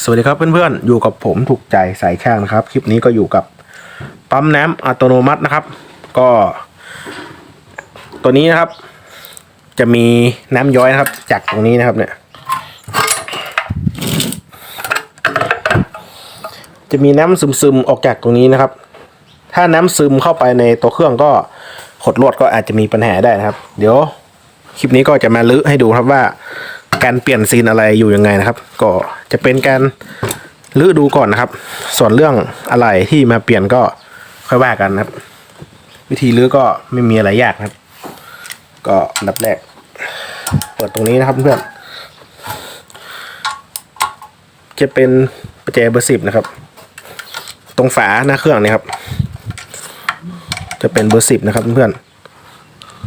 สวัสดีครับเพื่อนๆ อยู่กับผมถูกใจสายช่างนะครับ คลิปนี้ก็อยู่กับปั๊มน้ำอัตโนมัตินะครับ ก็ ตัวนี้นะครับ จะมีน้ำย้อยนะครับ จากตรงนี้นะครับเนี่ย จะมีน้ำซึมๆออกจากตรงนี้นะครับ ถ้าน้ำซึมเข้าไปในตัวเครื่องก็ขดลวดก็อาจจะมีปัญหาได้นะครับ เดี๋ยวคลิปนี้ก็จะมาลื้อให้ดูครับว่า การเปลี่ยนซีนอะไรอยู่ยังไงนะครับ ก็จะเป็นการลื้อดูก่อนนะครับ ส่วนเรื่องอะไรที่มาเปลี่ยนก็ค่อยว่ากันนะครับ วิธีลื้อก็ไม่มีอะไรยากนะครับ ก็อันดับแรก เปิดตรงนี้นะครับเพื่อนจะเป็นประแจเบอร์สิบนะครับ ตรงฝาหน้าเครื่องนี่ครับ จะเป็นเบอร์สิบนะครับเพื่อน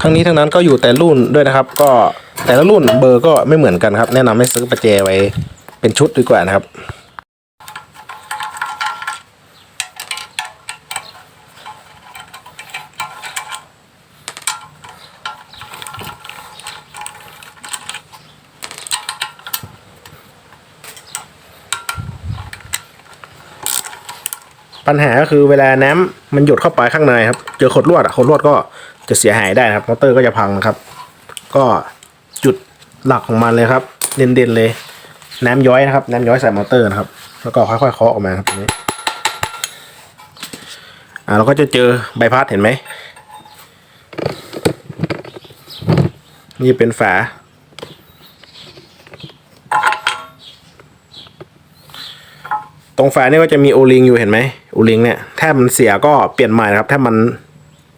ทั้งนี้ทั้งนั้นก็อยู่แต่รุ่นด้วยนะครับ ก็ แต่ละรุ่นเบอร์ก็ไม่เหมือนกันครับ แนะนำให้ซื้อประแจไว้เป็นชุดดีกว่านะครับ ปัญหาก็คือเวลาน้ำมันหยดเข้าไปข้างในครับ เจอขดลวดอะขดลวดก็จะเสียหายได้ครับมอเตอร์ก็จะพังนะครับ ก็ หลักของมันเลยครับ เด่นๆเลย น้ำย้อยนะครับ น้ำย้อยใส่มอเตอร์นะครับ แล้วก็ค่อยๆเคาะออกมาครับตรงนี้ อ่าเราก็จะเจอใบพัดเห็นไหม นี่เป็นฝา ตรงฝาเนี่ยก็จะมีโอลิงอยู่เห็นไหมโอลิงเนี่ย ถ้ามันเสียก็เปลี่ยนใหม่นะครับ ถ้ามัน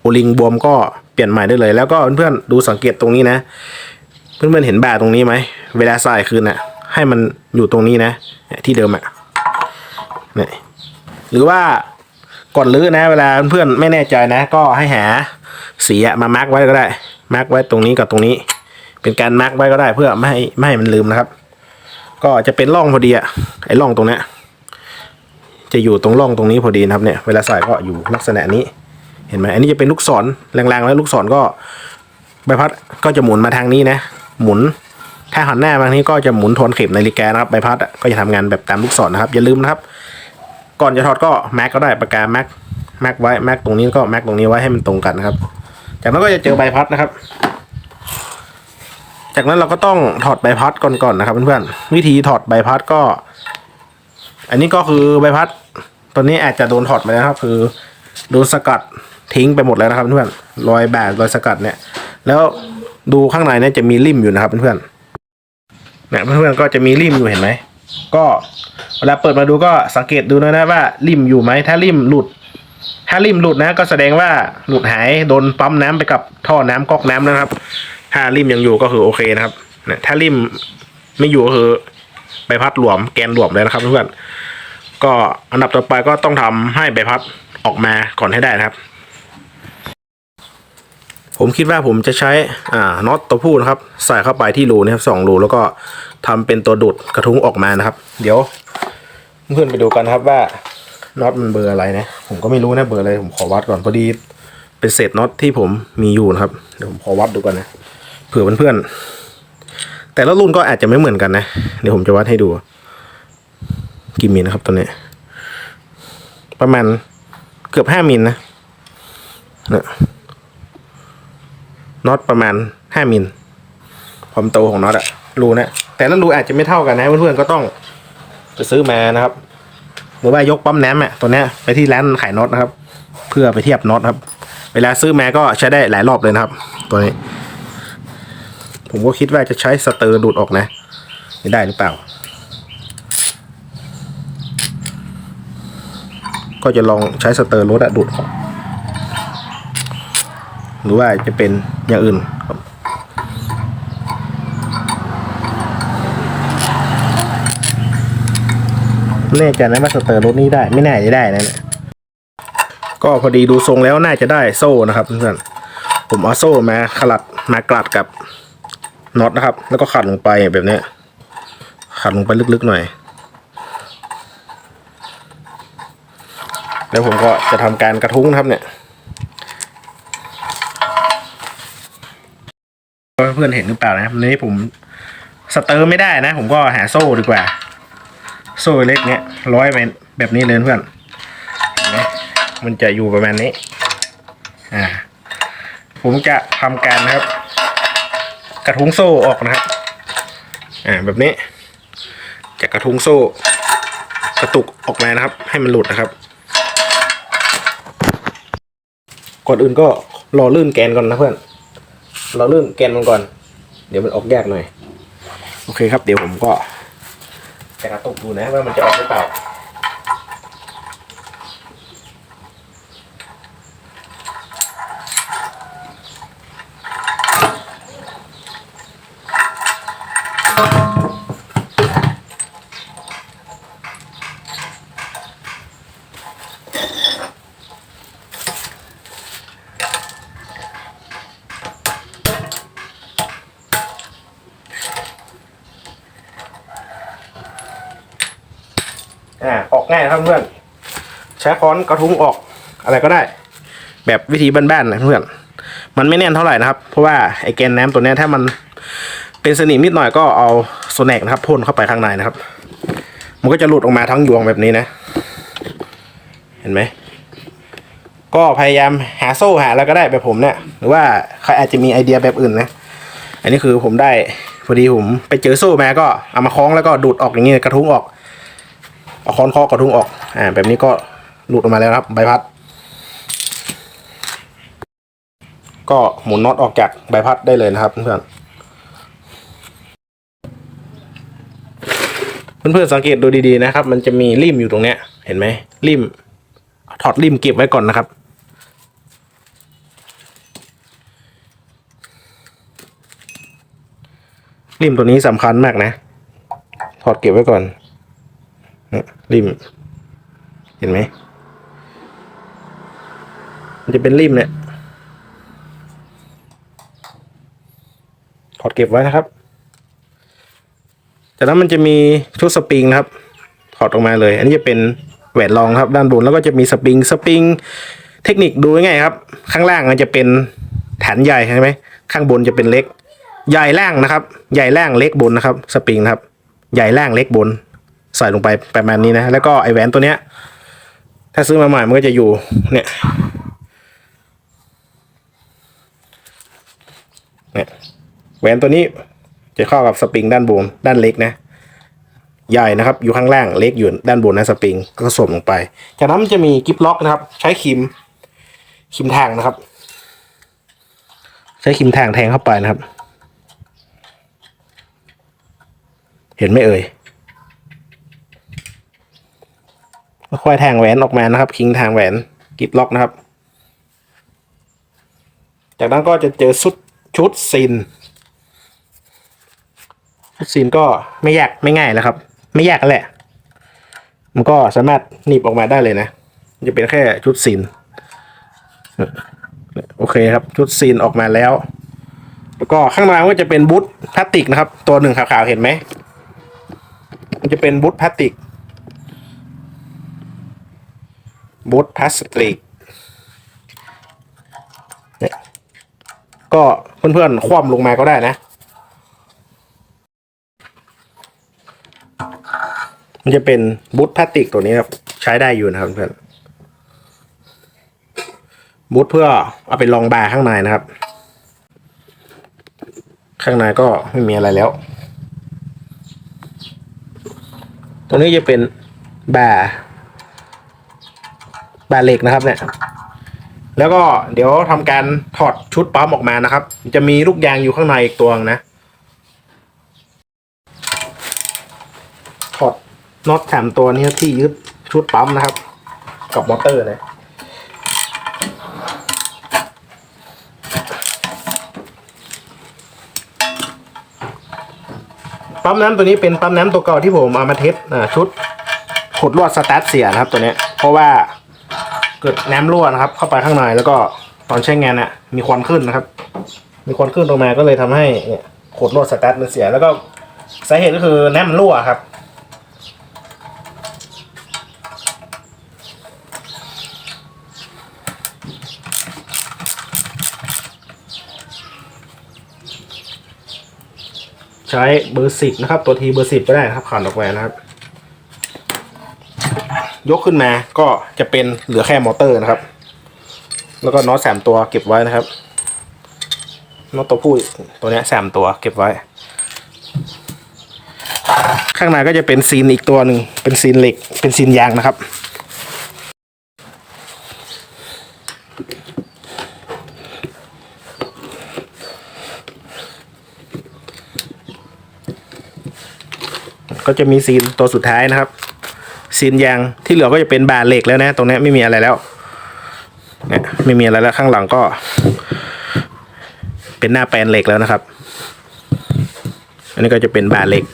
โอลิงบวมก็เปลี่ยนใหม่ได้เลย แล้วก็เพื่อนๆดูสังเกตตรงนี้นะ เพื่อนๆเห็นบ่าตรงนี้ไหม เวลาใส่คืนน่ะ ให้มันอยู่ตรงนี้นะที่เดิมอะเนี่ยหรือว่าก่อนลื้อนะ เวลาเพื่อนๆไม่แน่ใจนะ ก็ให้หาสีอะมามาร์กไว้ก็ได้ มาร์กไว้ตรงนี้กับตรงนี้ เป็นการมาร์กไว้ก็ได้เพื่อไม่ให้ไม่ให้มันลืมนะครับ ก็จะเป็นร่องพอดีอะไอ้ร่องตรงเนี้ยจะอยู่ตรงร่องตรงนี้พอดีนะครับเนี่ย เวลาใส่ก็อยู่ลักษณะนี้ เห็นไหมอันนี้จะเป็นลูกศรแรงๆแล้วลูกศรก็ใบพัดก็จะหมุนมาทางนี้นะ หมุน ถ้าหันหน้ามางนี้ก็จะหมุนทวนเข็มนาฬิกานะครับใบพัดก็จะทำงานแบบตามลูกศรนะครับ อย่าลืมนะครับ ก่อนจะถอดก็แม็กก็ได้ปากกาแม็กแม็กไว้แม็กตรงนี้ก็แม็กตรงนี้ไว้ให้มันตรงกันนะครับ จากนั้นก็จะเจอใบพัดนะครับ จากนั้นเราก็ต้องถอดใบพัดก่อนๆนะครับเพื่อนๆวิธีถอดใบพัดก็ อันนี้ก็คือใบพัดตัวนี้อาจจะโดนถอดไปแล้วนะครับ คือโดนสกัดทิ้งไปหมดแล้วนะครับเพื่อนรอยแบดรอยสกัดเนี่ย แล้ว ดูข้างในเนี่ยจะมีริมอยู่นะครับเพื่อนๆเนี่ยเพื่อนๆก็จะมีริมอยู่เห็นไหมก็เวลาเปิดมาดูก็สังเกตดูนะนะว่าริมอยู่ไหมถ้าริมหลุด ถ้าริมหลุดนะ ก็แสดงว่าหลุดหายโดนปั๊มน้ำไปกับท่อน้ำก๊อกน้ำนะครับ ถ้าริมยังอยู่ก็คือโอเคนะครับเนี่ยถ้าริมไม่อยู่ก็คือใบพัดหลวมแกนหลวมเลยนะครับเพื่อนๆก็อันดับต่อไปก็ต้องทำให้ใบพัดออกมาก่อนให้ได้นะครับ ผมคิดว่าผมจะใช้อ่าน็อตตัวผู้นะครับ ใส่เข้าไปที่รูนะครับสองรูแล้วก็ทำเป็นตัวดูดกระทุ้งออกมานะครับ เดี๋ยวเพื่อนไปดูกันนะครับว่าน็อตมันเบอร์อะไรนะ ผมก็ไม่รู้นะเบอร์อะไรผมขอวัดก่อนพอดี เป็นเศษน็อตที่ผมมีอยู่นะครับเดี๋ยวผมขอวัดดูก่อนนะเผื่อเพื่อนๆแต่ละรุ่นก็อาจจะไม่เหมือนกันนะเดี๋ยวผมจะวัดให้ดูกี่มิลนะครับตัวนี้ ประมาณเกือบห้ามิลนะนะ น็อตประมาณห้ามิลความโตของน็อตอะรูนะแต่ละรูอาจจะไม่เท่ากันนะเพื่อนๆก็ต้องไปซื้อมานะครับหรือว่ายกปั๊มแหน้ำอะตัวเนี้ยไปที่ร้านขายน็อตนะครับ เพื่อไปเทียบน็อตครับ เวลาซื้อมาก็ใช้ได้หลายรอบเลยนะครับ ตัวนี้ ผมก็คิดว่าจะใช้สเตอร์ดูดออกนะไม่ได้หรือเปล่า ก็จะลองใช้สเตอร์รถอะดูดออก หรือว่าจะเป็นอย่างอื่นครับแน่ใจนะว่าสเตอร์รถนี้ได้ไม่แน่จะได้นะเนี่ยก็พอดีดูทรงแล้วน่าจะได้โซ่นะครับเพื่อนๆผมเอาโซ่มาขลัดมากลัดกับน็อตนะครับ แล้วก็ขัดลงไปแบบนี้ขัดลงไปลึกๆหน่อย แล้วผมก็จะทำการกระทุ้งนะครับเนี่ย เพื่อนเห็นหรือเปล่านะครับนี้ผมสเตอร์ไม่ได้นะ ผมก็หาโซ่ดีกว่า โซ่เล็กเนี้ยร้อยไปแบบนี้เลยเพื่อนเห็นไหมมันจะอยู่ประมาณนี้ อ่า ผมจะทำการนะครับ กระทุ้งโซ่ออกนะครับ อ่าแบบนี้ จะกระทุ้งโซ่กระตุกออกมานะครับ ให้มันหลุดนะครับ ก่อนอื่นก็รอลื่นแกนก่อนนะเพื่อน รอลื่นแกนมันก่อน เดี๋ยวมันออกยากหน่อย โอเคครับ เดี๋ยวผมก็จะกระตุกดูนะว่ามันจะออกหรือเปล่า อ่าออกง่ายนะครับเพื่อนใช้ค้อนกระทุ้งออกอะไรก็ได้ แบบวิธีบ้านๆนะเพื่อนมันไม่แน่นเท่าไหร่นะครับ เพราะว่าไอแกนน้ำตัวนี้ถ้ามันเป็นสนิมนิดหน่อยก็เอาโซแนกนะครับพ่นเข้าไปข้างในนะครับ มันก็จะหลุดออกมาทั้งยวงแบบนี้นะ เห็นไหมก็พยายามหาโซ่หาอะไรก็ได้แบบผมเนี่ยหรือว่าใครอาจจะมีไอเดียแบบอื่นนะ อันนี้คือผมได้พอดีผมไปเจอโซ่มาก็เอามาคล้องแล้วก็ดูดออกอย่างนี้กระทุ้งออก เอาค้อนเคาะกระทุ้งออกอ่าแบบนี้ก็หลุดออกมาแล้วครับใบพัด ก็หมุนน็อตออกจากใบพัดได้เลยนะครับเพื่อนเพื่อนๆสังเกตดูดีๆนะครับ มันจะมีริมอยู่ตรงเนี้ย เห็นไหมริมถอดริมเก็บไว้ก่อนนะครับ ริมตัวนี้สำคัญมากนะ ถอดเก็บไว้ก่อน ริม เห็นไหม มันจะเป็นริมเนี่ยถอดเก็บไว้นะครับ จากนั้นมันจะมีชุดสปริงนะครับ ถอดออกมาเลย อันนี้จะเป็นแหวนรองครับ ด้านบนแล้วก็จะมีสปริง สปริง เทคนิคดูง่ายครับ ข้างล่างมันจะเป็นฐานใหญ่ใช่ไหม ข้างบนจะเป็นเล็ก ใหญ่ล่างนะครับ ใหญ่ล่างเล็กบนนะครับ สปริงครับ ใหญ่ล่างเล็กบน ใส่ลงไปประมาณนี้นะ แล้วก็ไอแหวนตัวเนี้ย ถ้าซื้อมาใหม่มันก็จะอยู่เนี่ยเนี่ยแหวนตัวนี้จะเข้ากับสปริงด้านบนด้านเล็กนะ ใหญ่นะครับ อยู่ข้างล่างเล็กอยู่ด้านบนนะสปริงก็สวมลงไป จากนั้นมันจะมีกิฟล็อกนะครับ ใช้ครีมครีมทางนะครับ ใช้ครีมทางแทงเข้าไปนะครับ เห็นไหมเอ่ย ค่อยแทงแหวนออกมานะครับ คิงทางแหวนกิฟล็อกนะครับ จากนั้นก็จะเจอชุดชุดซินชุดซีนก็ไม่ยากไม่ง่ายแล้วครับ ไม่ยากกันแหละ มันก็สามารถหนีบออกมาได้เลยนะ จะเป็นแค่ชุดซีนโอเคครับ ชุดซีนออกมาแล้ว แล้วก็ข้างในก็จะเป็นบูทพลาสติกนะครับ ตัวหนึ่งขาวๆเห็นไหมมันจะเป็นบูทพลาสติก บูทพลาสติกเนี่ยก็เพื่อนๆคว่ำลงมาก็ได้นะ มันจะเป็นบูทพลาสติกตัวนี้ครับใช้ได้อยู่นะครับเพื่อนบูทเพื่อเอาไปรองบาร์ข้างในนะครับ ข้างในก็ไม่มีอะไรแล้ว ตรงนี้จะเป็นบาร์ แบร์เหล็กนะครับเนี่ยแล้วก็เดี๋ยวทำการถอดชุดปั๊มออกมานะครับ จะมีลูกยางอยู่ข้างในอีกตัวนึงนะถอดน็อตแถมตัวนี้ที่ยึดชุดปั๊มนะครับ กับมอเตอร์เลยปั๊มน้ำตัวนี้เป็นปั๊มน้ำตัวเก่าที่ผมเอามาเทสชุดขุดลวดสตาร์ทเสียนะครับตัวนี้เพราะว่า เกิดน้ำรั่วนะครับ เข้าไปข้างในแล้วก็ตอนใช้งานน่ะมีควันขึ้นนะครับ มีควันขึ้นตรงมาก็เลยทำให้เนี่ยขุดลวดสตาร์ทมันเสีย แล้วก็สาเหตุก็คือน้ำมันรั่วครับ ใช้เบอร์สิบนะครับ ตัวทีเบอร์สิบก็ได้นะครับขันออกมานะครับ ยกขึ้นมาก็จะเป็นเหลือแค่มอเตอร์นะครับ แล้วก็น็อตสามตัวเก็บไว้นะครับน็อตตัวผู้ตัวนี้สามตัวเก็บไว้ ข้างในก็จะเป็นซีนอีกตัวหนึ่งเป็นซีนเหล็ก เป็นซีนยางนะครับก็จะมีซีนตัวสุดท้ายนะครับ ซีนยางที่เหลือก็จะเป็นบาร์เหล็กแล้วนะ ตรงนี้ไม่มีอะไรแล้วเนี่ยไม่มีอะไรแล้วข้างหลังก็ เป็นหน้าแปลนเหล็กแล้วนะครับ อันนี้ก็จะเป็นบาร์เหล็ก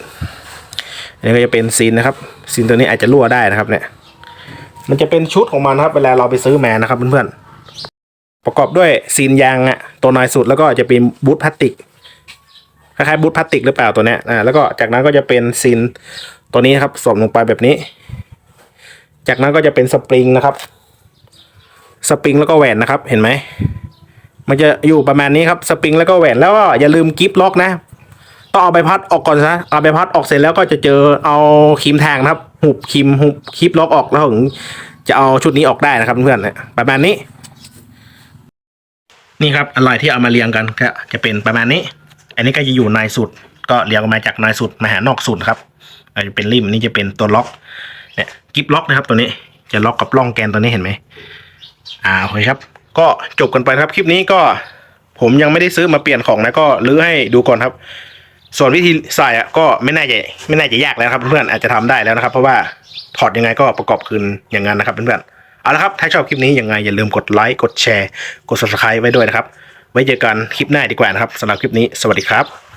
อันนี้ก็จะเป็นซีนนะครับซีนตัวนี้อาจจะรั่วได้นะครับ เนี่ย มันจะเป็นชุดของมันครับ เวลาเราไปซื้อมานะครับเพื่อนๆประกอบด้วยซีนยางอะตัวน้อยสุดแล้วก็จะเป็นบูทพลาสติกคล้ายๆบูทพลาสติกหรือเปล่าตัวเนี้ยอ่าแล้วก็จากนั้นก็จะเป็นซีน ตัวนี้นครับสวมลงไปแบบนี้ จากนั้นก็จะเป็นสปริงนะครับ สปริงแล้วก็แหวนนะครับ เห็นไหม มันจะอยู่ประมาณนี้ครับ สปริงแล้วก็แหวนแล้วก็อย่าลืมกิฟล็อกนะ ต้องเอาใบพัดออกก่อนนะเอาใบพัดออกเสร็จแล้วก็จะเจอเอาครีมแทงนะครับ หุบครีมหุบคลิปล็อกออกแล้วถึงจะเอาชุดนี้ออกได้นะครับเพื่อนๆประมาณนี้ นี่ครับอร่อยที่เอามาเรียงกันก็จะเป็นประมาณนี้ อันนี้ก็จะอยู่ในสุด ก็เรียงมาจากในสุดมาหานอกสุดครับ อาจจะเป็นริมนี่จะเป็นตัวล็อกเนี่ยกิฟล็อกนะครับตัวนี้จะล็อกกับร่องแกนตัวนี้เห็นไหมอ่าโอเคครับ ก็จบกันไปครับคลิปนี้ก็ผมยังไม่ได้ซื้อมาเปลี่ยนของนะก็รื้อให้ดูก่อนครับ ส่วนวิธีใส่อะก็ไม่น่าจะไม่น่าจะยากแล้วครับเพื่อนอาจจะทำได้แล้วนะครับ เพราะว่าถอดยังไงก็ประกอบคืนอย่างนั้นนะครับเพื่อนเอาละครับถ้าชอบคลิปนี้ยังไงอย่าลืมกดไลค์กดแชร์ กด subscribe ไว้ด้วยนะครับไว้เจอกันคลิปหน้าดีกว่านะครับสำหรับคลิปนี้สวัสดีครับ